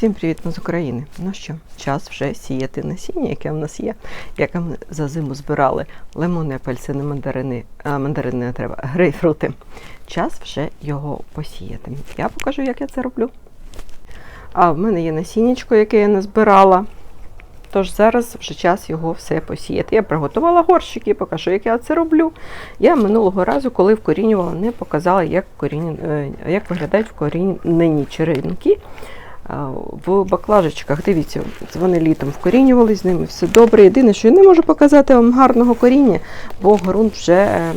Всім привіт ми з України. Ну що, час вже сіяти насіння, яке в нас є, яке ми за зиму збирали лимони, апельсини, мандарини, а, мандарини не треба, грейпфрути. Час вже його посіяти. Я покажу, як я це роблю. А в мене є насіннячко, яке я назбирала. Тож зараз вже час його все посіяти. Я приготувала горщики, покажу, як я це роблю. Я минулого разу, коли вкорінювала, не показала, як, вкоріню- е, як виглядають вкорінені черенки. В баклажечках, дивіться, вони літом вкорінювали з ними, все добре. Єдине, що я не можу показати вам гарного коріння, бо ґрунт вже е,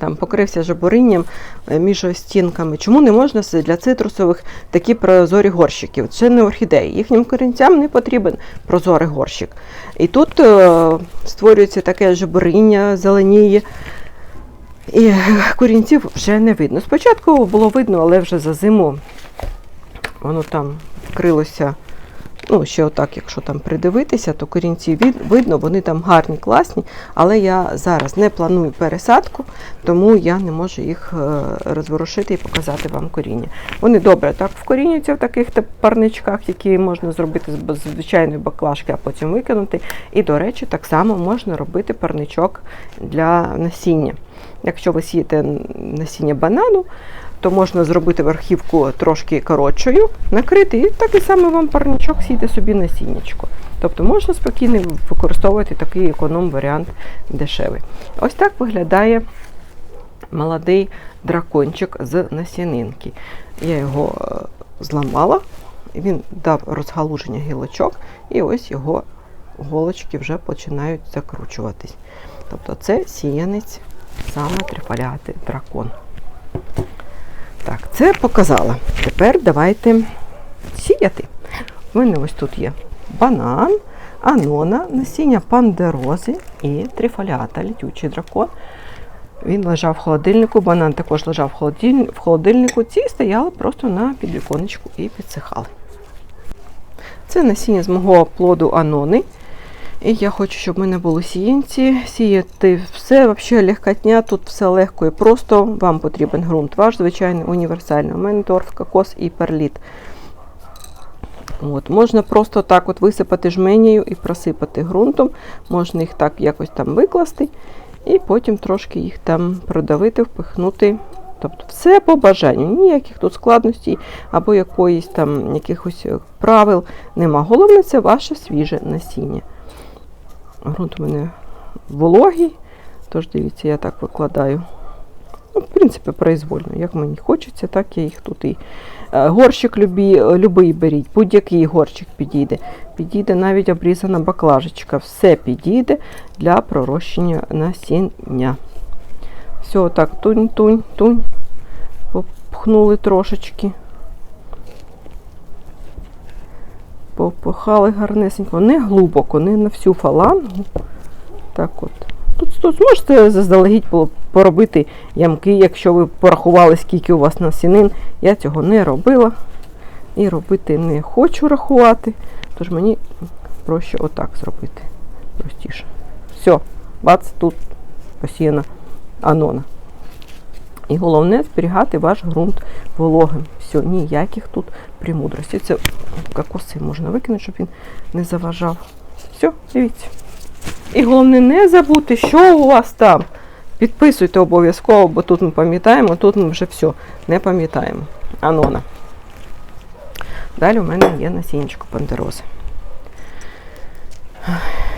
там покрився жабуринням е, між стінками. Чому не можна для цитрусових такі прозорі горщики? Це не орхідеї. Їхнім корінцям не потрібен прозорий горщик. І тут е, створюється таке жабуриння, зеленіє. І корінців вже не видно. Спочатку було видно, але вже за зиму воно там вкрилося. Ну, ще отак, якщо там придивитися, то корінці від, видно, вони там гарні, класні, але я зараз не планую пересадку, тому я не можу їх е, розворушити і показати вам коріння. Вони добре так вкорінюються в таких парничках, які можна зробити з з звичайної баклажки, а потім викинути. І, до речі, так само можна робити парничок для насіння. Якщо ви сієте насіння банану, то можна зробити верхівку трошки коротшою, накрити, і такий самий вам парничок сіяти собі насіннячко. Тобто можна спокійно використовувати такий економ-варіант дешевий. Ось так виглядає молодий дракончик з насінинки. Я його е, зламала, він дав розгалуження гілочок, і ось його голочки вже починають закручуватись. Тобто це сіянець саме трифолятий дракон. Так, це показала. Тепер давайте сіяти. У мене ось тут є банан, анона, насіння пандерози і трифолята, літючий дракон. Він лежав в холодильнику, банан також лежав в холодильнику. Ці стояли просто на підвіконечку і підсихали. Це насіння з мого плоду анони. І я хочу, щоб в мене були сіянці. Сіяти все взагалі легкотня, тут все легко і просто. Вам потрібен ґрунт ваш, звичайний, універсальний. У мене торф, кокос і перліт. От, можна просто так от висипати жменею і просипати ґрунтом. Можна їх так якось там викласти, і потім трошки їх там продавити, впихнути. Тобто все по бажанню, ніяких тут складностей або якоїсь там якихось е, правил нема. Головне це ваше свіже насіння. Грунт у мене вологий, тож дивіться, я так викладаю. Ну, в принципі, произвольно. Як мені хочеться, так я їх тут і. Е, Горщик любі, любий беріть, будь-який горщик підійде. Підійде навіть обрізана баклажечка. Все підійде для пророщення насіння. Все, так, тунь, тунь, тунь. Попхнули трошечки. Попихали гарнесенько. Не глибоко, не на всю фалангу. Так от. Тут, тут зможете заздалегідь поробити ямки, якщо ви порахували, скільки у вас насінин. Я цього не робила і робити не хочу рахувати. Тож мені проще отак зробити. Простіше. Все, бац, тут посіяна анона. І головне зберігати ваш ґрунт вологим. Все, ніяких тут премудростей. Це кокоси можна викинути, щоб він не заважав. Все, дивіться. І головне не забути, що у вас там. Підписуйте обов'язково, бо тут ми пам'ятаємо, тут ми вже все не пам'ятаємо. Анона. Далі у мене є насіннячко пандерози.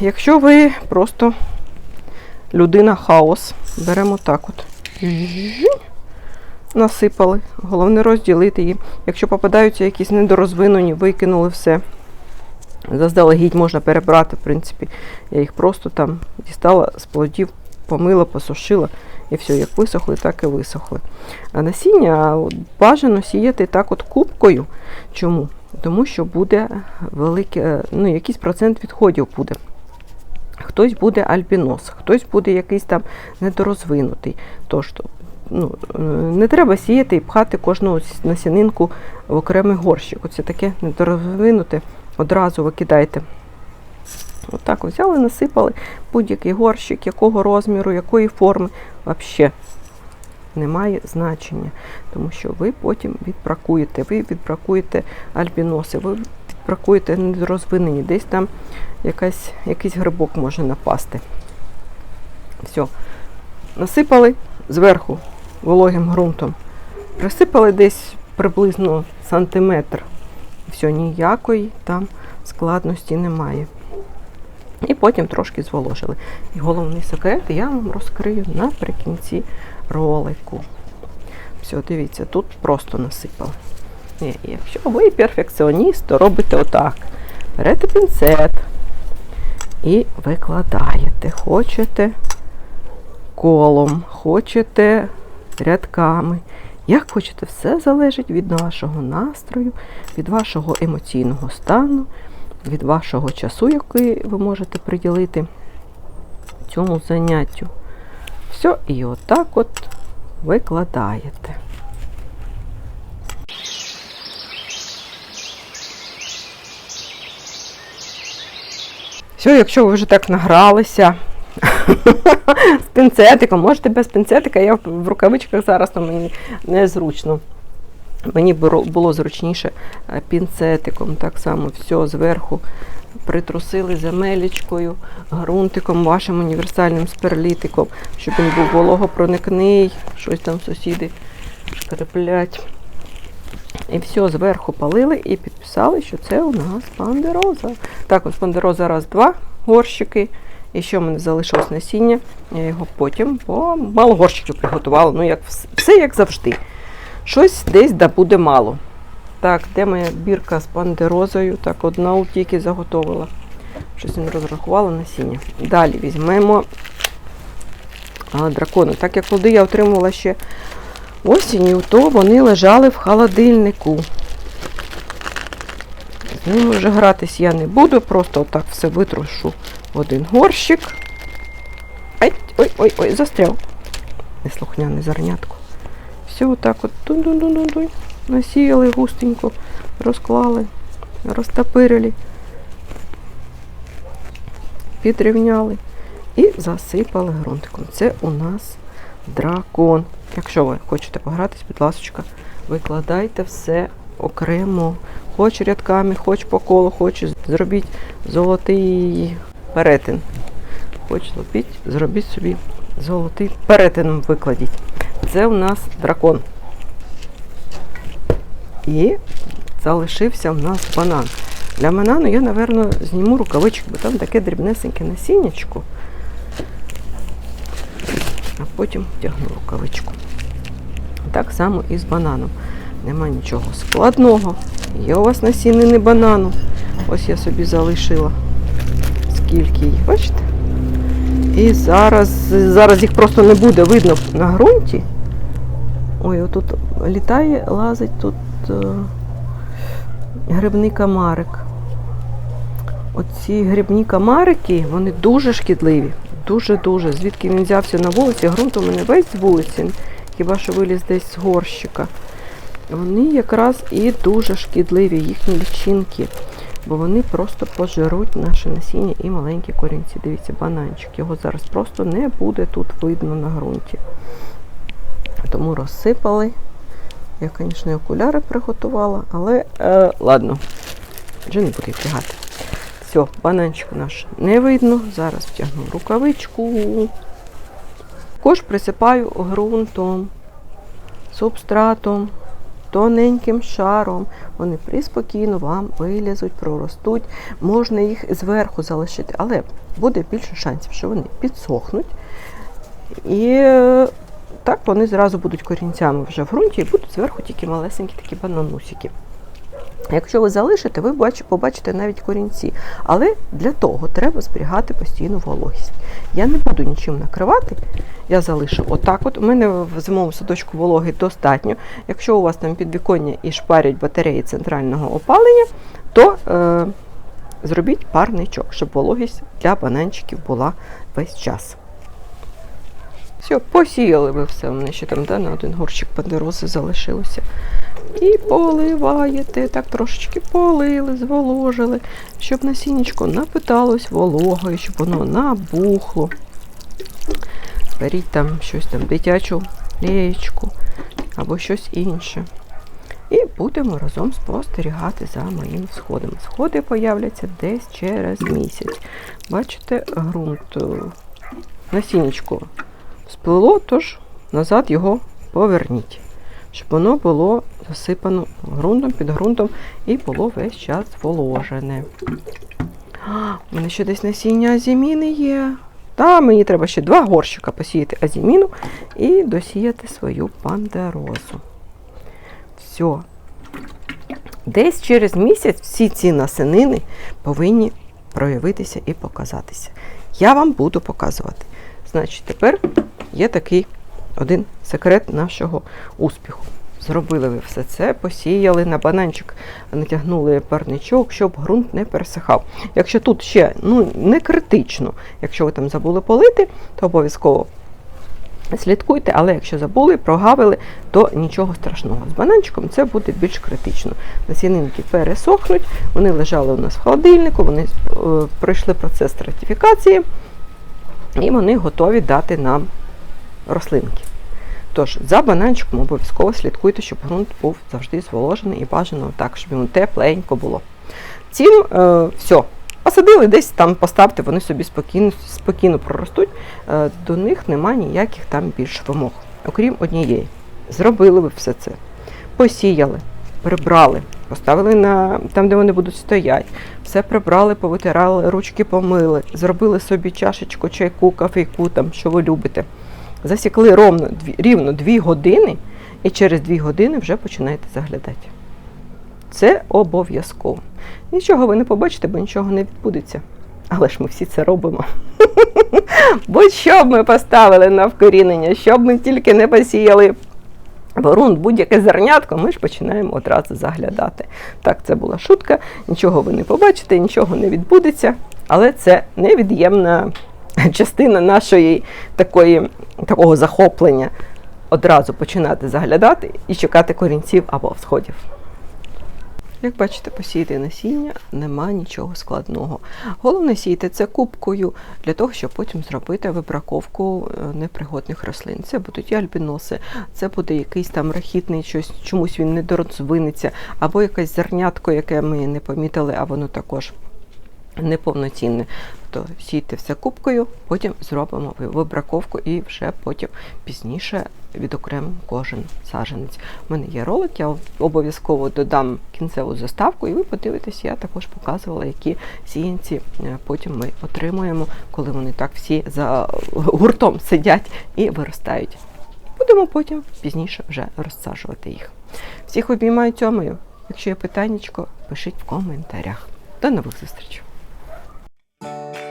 Якщо ви просто людина хаос, беремо так от. Насипали. Головне розділити її. Якщо попадаються якісь недорозвинені, викинули все. Заздалегідь можна перебрати, в принципі. Я їх просто там дістала з плодів, помила, посушила. І все, як висохли, так і висохли. А насіння бажано сіяти так от кубкою. Чому? Тому що буде велике, ну, якийсь процент відходів буде. Хтось буде альбінос, хтось буде якийсь там недорозвинутий. Тож, ну, е, не треба сіяти і пхати кожну насінинку в окремий горщик. Оце таке недорозвинуте одразу викидайте. Отак взяли, насипали будь-який горщик, якого розміру, якої форми. Взагалі не має значення, тому що ви потім відбракуєте. Ви відбракуєте альбіноси, ви відбракуєте недорозвинені, десь там якась, якийсь грибок може напасти. Все. Насипали зверху вологим ґрунтом. Присипали десь приблизно сантиметр. Все, ніякої там складності немає. І потім трошки зволожили. І головний секрет я вам розкрию наприкінці ролику. Все, дивіться, тут просто насипали. І якщо ви перфекціоніст, то робите отак. Берете пінцет і викладаєте. Хочете колом, хочете рядками. Як хочете, все залежить від вашого настрою, від вашого емоційного стану, від вашого часу, який ви можете приділити цьому заняттю. Все, і отак от викладаєте. Все, якщо ви вже так награлися з пінцетиком, можете без пінцетика, я в рукавичках зараз, то мені незручно. Мені було зручніше е, пінцетиком, так само все зверху притрусили земелечкою, ґрунтиком, вашим універсальним сперлітиком, щоб він був вологопроникний, щось там сусіди шкреплять. І все, зверху палили і підписали, що це у нас пандероза. Так, ось пандероза раз, два горщики. І що в мене залишилось насіння, я його потім, бо мало горщиків приготувала, ну як все як завжди. Щось десь да буде мало. Так, де моя бірка з пандерозою? Так, одна тільки заготовила. Щось не розрахувала насіння. Далі візьмемо а, дракони. Так як плоди я отримувала ще осінню, то вони лежали в холодильнику. З ними вже гратись я не буду, просто отак все витрушу в один горщик. Ай, ой, ой, ой, застряв. Неслухняне зернятко. Все отак от тун-дун-дун-дун. Насіяли густенько, розклали, розтопирили, підрівняли і засипали ґрунтиком. Це у нас дракон. Якщо ви хочете погратись, будь ласка, викладайте все окремо. Хоч рядками, хоч по колу, хоч зробіть золотий перетин. Хоч зробіть, зробіть собі золотий перетином викладіть. Це у нас дракон. І залишився в нас банан. Для банану я, напевно, зніму рукавички, бо там таке дрібнесеньке насіннячко. Потім втягну рукавичку. Так само і з бананом. Нема нічого складного. Є у вас насінини банану. Ось я собі залишила. Скільки їх, бачите? І зараз, зараз їх просто не буде видно на ґрунті. Ой, отут літає, лазить тут е, грибний камарик. Оці грибні камарики, вони дуже шкідливі. Дуже-дуже. Звідки він взявся на вулиці, ґрунт у мене весь з вулиці, хіба що виліз десь з горщика. Вони якраз і дуже шкідливі, їхні лічинки, бо вони просто пожируть наше насіння і маленькі корінці. Дивіться, бананчик. Його зараз просто не буде тут видно на ґрунті. Тому розсипали. Я, звісно, окуляри приготувала, але е, ладно, вже не буду їх втягати. Все, бананчик наш не видно. Зараз втягну рукавичку. Також присипаю ґрунтом, субстратом, тоненьким шаром. Вони приспокійно вам вилізуть, проростуть. Можна їх зверху залишити, але буде більше шансів, що вони підсохнуть. І е, так вони зразу будуть корінцями вже в ґрунті і будуть зверху тільки малесенькі такі бананусики. Якщо ви залишите, ви бач- побачите навіть корінці. Але для того треба зберігати постійну вологість. Я не буду нічим накривати, я залишу отак. От у мене в зимовому садочку вологи достатньо. Якщо у вас там підвіконня і шпарять батареї центрального опалення, то е, зробіть парничок, щоб вологість для бананчиків була весь час. Все, посіяли ви все. У ще там да, на один горщик пандерози залишилося. І поливаєте, так трошечки полили, зволожили, щоб насіннячко напиталось вологою, щоб воно набухло. Беріть там щось там дитячу леєчку або щось інше. І будемо разом спостерігати за моїм сходом. Сходи появляться десь через місяць. Бачите, ґрунт е, насіннячко сплило, тож назад його поверніть, щоб воно було засипано ґрунтом, під ґрунтом і було весь час зволожене. А, У мене ще десь насіння азіміни є. Та мені треба ще два горщика посіяти азіміну і досіяти свою пандерозу. Все. Десь через місяць всі ці насенини повинні проявитися і показатися. Я вам буду показувати. Значить, тепер є такий один секрет нашого успіху. Зробили ви все це, посіяли на бананчик, натягнули парничок, щоб ґрунт не пересихав. Якщо тут ще ну, не критично, якщо ви там забули полити, то обов'язково слідкуйте, але якщо забули, прогавили, то нічого страшного. З бананчиком це буде більш критично. Насінинки пересохнуть, вони лежали у нас в холодильнику, вони е, пройшли процес стратифікації і вони готові дати нам рослинки. Тож, за бананчиком обов'язково слідкуйте, щоб ґрунт був завжди зволожений і бажано так, щоб йому тепленько було. Цім е, все. Посадили десь там, поставте, вони собі спокійно, спокійно проростуть. Е, до них немає ніяких там більш вимог, окрім однієї. Зробили ви все це. Посіяли, прибрали, поставили на там, де вони будуть стояти. Все прибрали, повитирали, ручки помили, зробили собі чашечку, чайку, кафейку, там, що ви любите. Засікли ровно, дві, рівно 2 години, і через 2 години вже починаєте заглядати. Це обов'язково. Нічого ви не побачите, бо нічого не відбудеться. Але ж ми всі це робимо. Бо що б ми поставили на вкорінення, що б ми тільки не посіяли ґрунт, будь-яке зернятко, ми ж починаємо одразу заглядати. Так, це була шутка, нічого ви не побачите, нічого не відбудеться, але це невід'ємна частина нашої такої, такого захоплення. Одразу починати заглядати і чекати корінців або всходів. Як бачите, посіяти насіння нема нічого складного. Головне сійте це кубкою для того, щоб потім зробити вибраковку е, непригодних рослин. Це будуть і альбіноси, це буде якийсь там рахітний щось, чомусь він не дорозвинеться, або якесь зернятко, яке ми не помітили, а воно також неповноцінне. То сійте все кубкою, потім зробимо вибраковку і вже потім пізніше відокремимо кожен саджанець. У мене є ролик, я обов'язково додам кінцеву заставку, і ви подивитесь, я також показувала, які сіянці е, потім ми отримуємо, коли вони так всі за гуртом сидять і виростають. Будемо потім пізніше вже розсаджувати їх. Всіх обіймаю цьомою. Якщо є питаннячко, пишіть в коментарях. До нових зустрічей! Thank you.